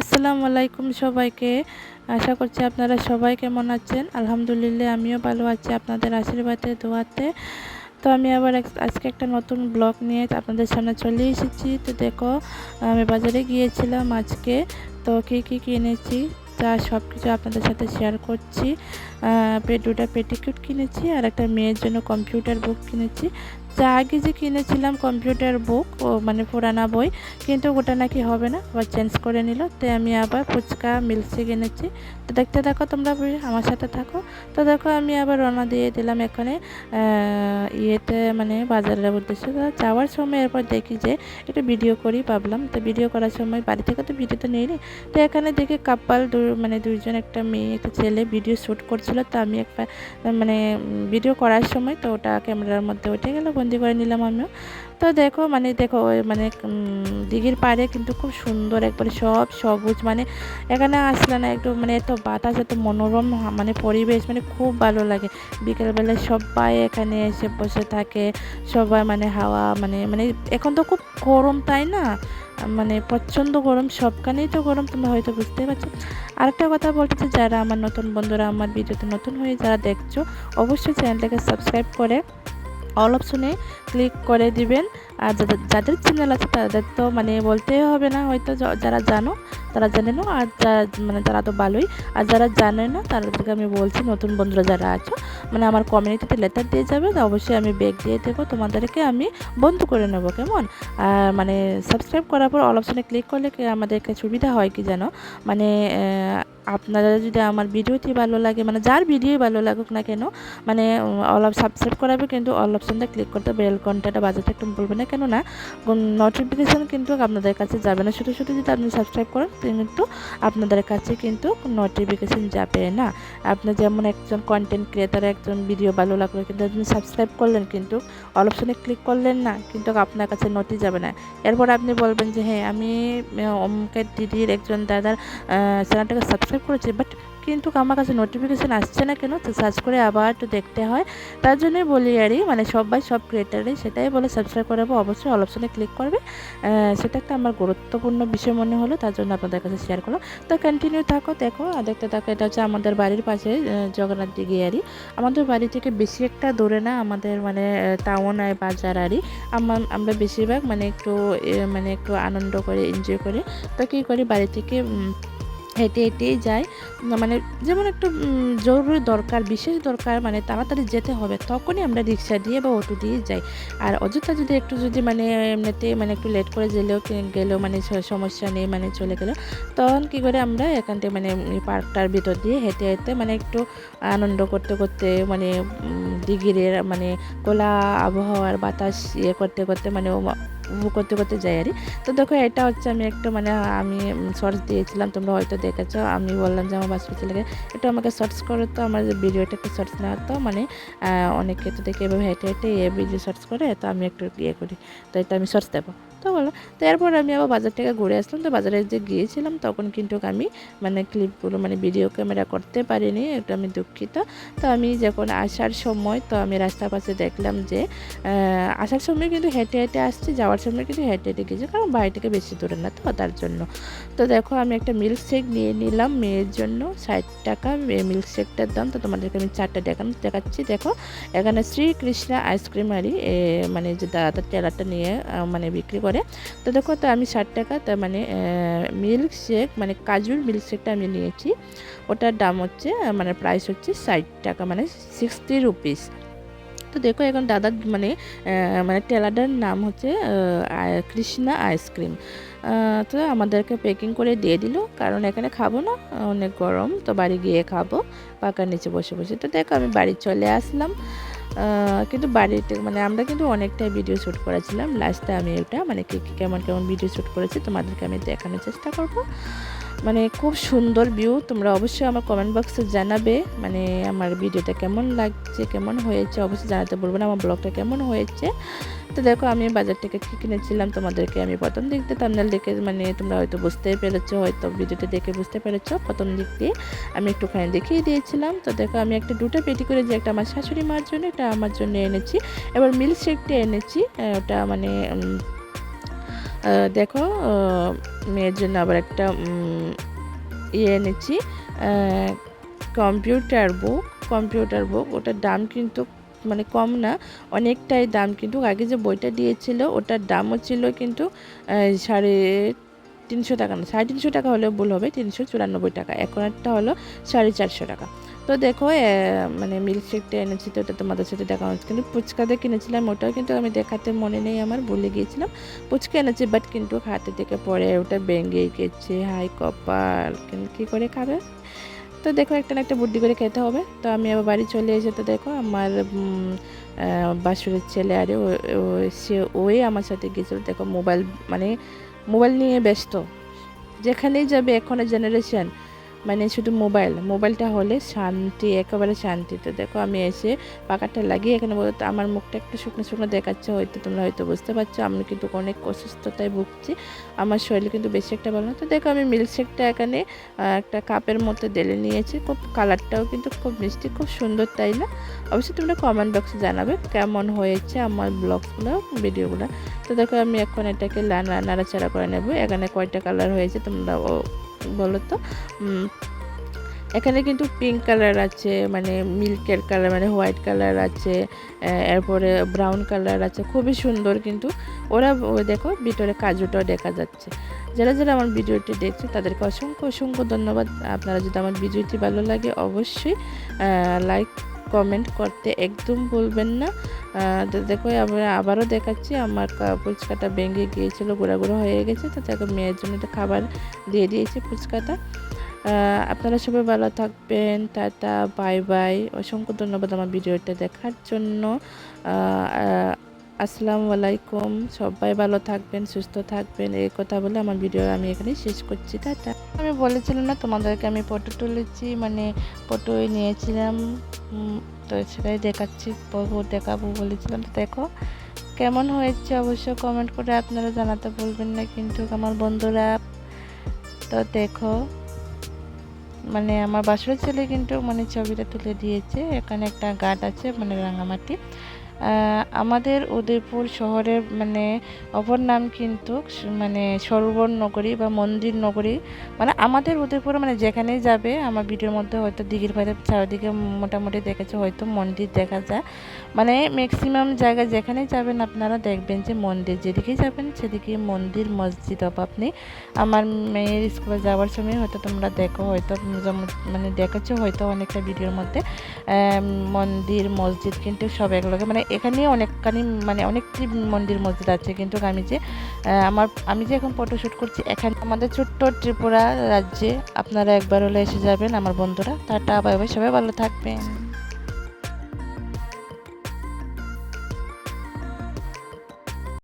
আসসালামু আলাইকুম সবাইকে। আশা করছি আপনারা সবাই কেমন আছেন? আলহামদুলিল্লাহ, আমিও ভালো আছি আপনাদের আশীর্বাদে, দোয়াতে। তো আমি আবার আজকে একটা নতুন ব্লগ নিয়ে আপনাদের সামনে চলে এসেছি। তো দেখো, আমি বাজারে গিয়েছিলাম আজকে। তো কী কী কিনেছি তা সব কিছু আপনাদের সাথে শেয়ার করছি। দুটা পেটিকিউট কিনেছি আর একটা মেয়ের জন্য কম্পিউটার বুক কিনেছি। যা আগে যে কিনেছিলাম কম্পিউটার বুক, ও মানে পুরানা বই, কিন্তু ওটা নাকি হবে না, আবার চেঞ্জ করে নিল। তাই আমি আবার ফুচকা মিলসি কিনেছি তো দেখতে থাকো তোমরা আমার সাথে থাকো। তো দেখো আমি আবার রওনা দিয়ে দিলাম এখানে ইয়েতে মানে বাজারের উদ্দেশ্যে। তো যাওয়ার সময় এরপর দেখি যে একটু ভিডিও করি ভাবলাম। তো ভিডিও করার সময় বাড়ি থেকে তো ভিডিও তো নিইনি। তো এখানে দেখি কাপাল দু মানে দুইজন একটা মেয়ে, একটা ছেলে ভিডিও শ্যুট করছিল। তো আমি একটা মানে ভিডিও করার সময় তো ওটা ক্যামেরার মধ্যে উঠে গেল। বন্দি করে নিলাম আমিও। তো দেখো মানে দেখো মানে দিঘির পাড়ে কিন্তু খুব সুন্দর একবারে সব সবুজ মানে এখানে আসলে না একটু মানে এত বাতাস এত মনোরম মানে পরিবেশ মানে খুব ভালো লাগে। বিকেলবেলায় সবাই এখানে এসে বসে থাকে সবাই মানে হাওয়া মানে মানে এখন তো খুব গরম তাই না? মানে প্রচণ্ড গরম সবখানেই তো গরম তোমরা হয়তো বুঝতে পারছ। আরেকটা কথা বলতে চাই, যারা আমার নতুন বন্ধুরা আমার ভিডিওতে নতুন হয়ে যারা দেখছ অবশ্যই চ্যানেলটাকে সাবস্ক্রাইব করে অল অপশনে ক্লিক করে দিবেন। আর যাদের যাদের চ্যানেল আছে তাদের তো মানে বলতেই হবে না, হয়তো যারা জানো তারা জানে না আর যা- মানে তারা তো ভালোই, আর যারা জানে না তাদেরকে আমি বলছি, নতুন বন্ধুরা যারা আছো মানে আমার কমিউনিটিতে লেটার দিয়ে যাবে অবশ্যই আমি ব্যাগ দিয়ে দেবো, তোমাদেরকে আমি বন্ধ করে নেব, কেমন? আর মানে সাবস্ক্রাইব করার পর অল অপশনে ক্লিক করলে আমাদেরকে সুবিধা হয় কি জানো মানে আপনারা যদি আমার ভিডিওটি ভালো লাগে মানে যার ভিডিও ভালো লাগুক না কেন মানে অল অফ সাবস্ক্রাইব করাবে কিন্তু অল অপশনটা ক্লিক করতে বেল ঘন্টাটা বাজাতে একটু বলবে না কেন না নোটিফিকেশান কিন্তু আপনাদের কাছে যাবে না। শুধু শুধু যদি আপনি সাবস্ক্রাইব করেন কিন্তু আপনাদের কাছে কিন্তু নোটিফিকেশান যাবে না। আপনি যেমন একজন কন্টেন্ট ক্রিয়েটার একজন ভিডিও ভালো লাগল কিন্তু আপনি সাবস্ক্রাইব করলেন কিন্তু অল অপশনে ক্লিক করলেন না, কিন্তু আপনার কাছে নোটিশ যাবে না। এরপর আপনি বলবেন যে হ্যাঁ আমি অমুকের দিদির একজন দাদার চ্যানেলটাকে সাবস্ক্রাইব করেছি বাট কিন্তু আমার কাছে নোটিফিকেশান আসছে না কেন, তো সার্চ করে আবার একটু দেখতে হয়। তার জন্যই বলি আরই মানে সবাই, সব ক্রিয়েটারই সেটাই বলে সাবস্ক্রাইব করাবো, অবশ্যই অল অপশনে ক্লিক করবে। সেটা একটা আমার গুরুত্বপূর্ণ বিষয় মনে হলো, তার জন্য আপনাদের কাছে শেয়ার করলাম। তো কন্টিনিউ থাকো, দেখো, আর দেখতে থাকো, এটা হচ্ছে আমাদের বাড়ির পাশে জগন্নাথ দিঘি আরই আমাদের বাড়ি থেকে বেশি একটা দূরে না, আমাদের মানে টাউন আর বাজার আরই আমার বেশিরভাগ মানে একটু মানে একটু আনন্দ করে এনজয় করি, তো কী করি, বাড়ি থেকে হেঁটে হেঁটেই যায়। মানে যেমন একটু জরুরি দরকার বিশেষ দরকার মানে তাড়াতাড়ি যেতে হবে তখনই আমরা রিক্সা দিয়ে বা অটো দিয়ে যাই। আর অযথা যদি একটু যদি মানে এমনিতে মানে একটু লেট করে গেলেও গেলেও মানে সমস্যা নেই মানে চলে গেল তখন কী করে আমরা এখান থেকে মানে পার্কটার ভিতর দিয়ে হেঁটে হেঁটে মানে একটু আনন্দ করতে করতে মানে উম, দিঘিরের মানে খোলা আবহাওয়ার বাতাস ইয়ে করতে করতে মানে করতে করতে যাই আর তো দেখো, এটা হচ্ছে আমি একটু মানে আমি শর্টস দিয়েছিলাম, তোমরা হয়তো দেখেছ। আমি বললাম যে আমার বাসপতি লাগে একটু আমাকে শর্টস করে তো, আমার ভিডিওটা একটু শর্টস না তো মানে অনেকে তো দেখে এভাবে হেঁটে হেঁটে এ ভিডিও শর্টস করে, তো আমি একটু ইয়ে করি, তো এটা আমি শর্টস দেবো। তো বলো। তো এরপর আমি আবার বাজার থেকে ঘুরে আসলাম। তো বাজারে যে গিয়েছিলাম তখন কিন্তু আমি মানে ক্লিপগুলো মানে ভিডিও ক্যামেরা করতে পারিনি একটু আমি দুঃখিত। তো আমি যখন আসার সময় তো আমি রাস্তার পাশে দেখলাম যে আসার সময় কিন্তু হেঁটে হেঁটে আসছি যাওয়ার সময় কিন্তু হেঁটে হেঁটে গেছি কারণ বাড়ি থেকে বেশি দূরে না তো তার জন্য। তো দেখো আমি একটা মিল্ক শেক নিয়ে নিলাম মেয়ের জন্য ষাট টাকা। মিল্ক শেকটার দাম তো তোমাদেরকে আমি চারটা দেখান দেখাচ্ছি। দেখো এখানে শ্রীকৃষ্ণা আইসক্রিম এ, মানে যে দাদা টেলারটা নিয়ে মানে বিক্রি করে তো দেখো, তো আমি ষাট টাকা তার মানে মিল্ক শেক মানে কাজুর মিল্ক শেকটা আমি নিয়েছি। ওটার দাম হচ্ছে মানে প্রাইস হচ্ছে ষাট টাকা মানে সিক্সটি রুপিস তো দেখো, এখন দাদার মানে মানে টেলারটার নাম হচ্ছে কৃষ্ণা আইসক্রিম তো আমাদেরকে প্যাকিং করে দিয়ে দিল, কারণ এখানে খাব না, অনেক গরম, তো বাড়ি গিয়ে খাব পাকার নিচে বসে বসে। তো দেখো, আমি বাড়ি চলে আসলাম। কিন্তু বাড়িতে মানে আমরা কিন্তু অনেকটাই ভিডিও শ্যুট করেছিলাম। লাস্টে আমি ওটা মানে কেমন কেমন ভিডিও শ্যুট করেছি তোমাদেরকে আমি দেখানোর চেষ্টা করব। মানে খুব সুন্দর ভিউ তোমরা অবশ্যই আমার কমেন্ট বক্সে জানাবে মানে আমার ভিডিওটা কেমন লাগছে, কেমন হয়েছে, অবশ্যই জানাতে বলব না, আমার ব্লগটা কেমন হয়েছে। তো দেখো, আমি বাজার থেকে কী কিনেছিলাম তোমাদেরকে আমি প্রথম দিক দিয়ে থাম্বনেল দেখে মানে তোমরা হয়তো বুঝতেই পেরেছ, হয়তো ভিডিওটা দেখে বুঝতে পেরেছ। প্রথম দিক দিয়ে আমি একটুখানি দেখিয়ে দিয়েছিলাম। তো দেখো, আমি একটা দুটো পেটি করে যে একটা আমার শাশুড়ি মার জন্য, একটা আমার জন্য এনেছি। এবার মিল্ক শেকটা এনেছি ওটা মানে দেখো মেয়ের জন্য আবার একটা ইয়ে এনেছি কম্পিউটার বুক কম্পিউটার বুক ওটার দাম কিন্তু মানে কম না, অনেকটাই দাম। কিন্তু আগে যে বইটা দিয়েছিল, ওটার দামও ছিল কিন্তু সাড়ে তিনশো টাকা না, সাড়ে তিনশো টাকা হলেও ভুল হবে, তিনশো চুরানব্বই টাকা। এখন একটা হলো সাড়ে চারশো টাকা। তো দেখো মানে মিল্কশেকটা এনেছি তো ওটা তোমাদের সাথে দেখা হচ্ছে। কিন্তু ফুচকাতে কিনেছিলাম, ওটাও কিন্তু আমি দেখাতে মনে নেই আমার, ভুলে গিয়েছিলাম। ফুচকা এনেছি বাট কিন্তু হাতে থেকে পরে ওটা ভেঙে গেছে হাই কপাল! কিন্তু কী করে খাবে? তো দেখো একটা না একটা বুদ্ধি করে খেতে হবে। তো আমি আবার বাড়ি চলে এসে তো দেখো আমার বাসুরের ছেলে আরে সে ওই আমার সাথে গেছিল। দেখো মোবাইল মানে মোবাইল নিয়ে ব্যস্ত। যেখানেই যাবে এখনের জেনারেশন মানে শুধু মোবাইল, মোবাইলটা হলে শান্তি, একেবারে শান্তি। তো দেখো আমি এসে পাকাটা লাগিয়ে এখানে বলতো আমার মুখটা একটু শুকনো শুকনো দেখাচ্ছে, হয়তো তোমরা হয়তো বুঝতে পারছ, আমি কিন্তু অনেক অসুস্থতায় ভুগছি, আমার শরীর কিন্তু বেশি একটা ভালো না। তো দেখো আমি মিল্কশেকটা এখানে একটা কাপের মধ্যে ঢেলে নিয়েছি, খুব কালারটাও কিন্তু খুব মিষ্টি, খুব সুন্দর, তাই না? অবশ্যই তোমরা কমেন্ট বক্সে জানাবে কেমন হয়েছে আমার ব্লগসগুলো ভিডিওগুলো। তো দেখো আমি এখন এটাকে নাড়াচাড়া করে নেব, এখানে কয়টা কালার হয়েছে তোমরা বলো তো এখানে কিন্তু পিঙ্ক কালার আছে মানে মিল্কের কালার মানে হোয়াইট কালার আছে এরপরে ব্রাউন কালার আছে, খুবই সুন্দর কিন্তু। ওরা দেখো, ভিতরে কাজুটাও দেখা যাচ্ছে। যারা যারা আমার ভিডিওটি দেখছে, তাদেরকে অসংখ্য অসংখ্য ধন্যবাদ। আপনারা যদি আমার ভিডিওটি ভালো লাগে, অবশ্যই লাইক কমেন্ট করতে একদম ভুলবেন না। তো দেখো, আমরা আবারও দেখাচ্ছি। আমার ফুচকাটা ভেঙে গিয়েছিল, গুঁড়া হয়ে গেছে, তো তাকে মেয়ের জন্য একটা খাবার দিয়ে দিয়েছি ফুচকাটা। আপনারা সবাই ভালো থাকবেন, টাটা, বাই বাই। অসংখ্য ধন্যবাদ আমার ভিডিওটা দেখার জন্য। আসসালামু আলাইকুম। সবাই ভালো থাকবেন, সুস্থ থাকবেন। এই কথা বলে আমার ভিডিও আমি এখানে শেষ করছি। টাটা। আমি বলেছিলাম না, তোমাদেরকে আমি ফটো তুলেছি মানে ফটো নিয়েছিলাম। তো সেটাই দেখাচ্ছি দেখাবো বলেছিলাম। তো দেখো, কেমন হয়েছে অবশ্য কমেন্ট করে আপনারা জানাতে বলবেন না কিন্তু আমার বন্ধুরা, তো দেখো মানে আমার বাসুরের ছেলে কিন্তু মানে ছবিটা তুলে দিয়েছে। এখানে একটা গার্ড আছে মানে রাঙামাটি। আমাদের উদয়পুর শহরের মানে অপর নাম কিন্তু মানে সরোবর নগরী বা মন্দির নগরী। মানে আমাদের উদয়পুরে মানে যেখানেই যাবে, আমার ভিডিওর মধ্যে হয়তো দিঘির বাইরে চারিদিকে মোটামুটি দেখেছে, হয়তো মন্দির দেখা যায়। মানে ম্যাক্সিমাম জায়গায় যেখানেই যাবেন আপনারা দেখবেন যে মন্দির। যেদিকেই যাবেন সেদিকে মন্দির, মসজিদ অভাব নেই আমার মেয়ের স্কুলে যাওয়ার সময় হয়তো তোমরা দেখো, হয়তো মানে দেখেছ হয়তো অনেকটা ভিডিওর মধ্যে। মন্দির, মসজিদ কিন্তু সব একলগে মানে এখানে অনেকখানি মানে অনেকটি মন্দির মসজিদ আছে, কিন্তু আমি যে আমার, আমি যে এখন ফটোশ্যুট করছি, এখানে আমাদের ছোট্ট ত্রিপুরা রাজ্যে আপনারা একবার হলে এসে যাবেন, আমার বন্ধুরা। টাটা বাই বাই সবাই ভালো থাকবেন।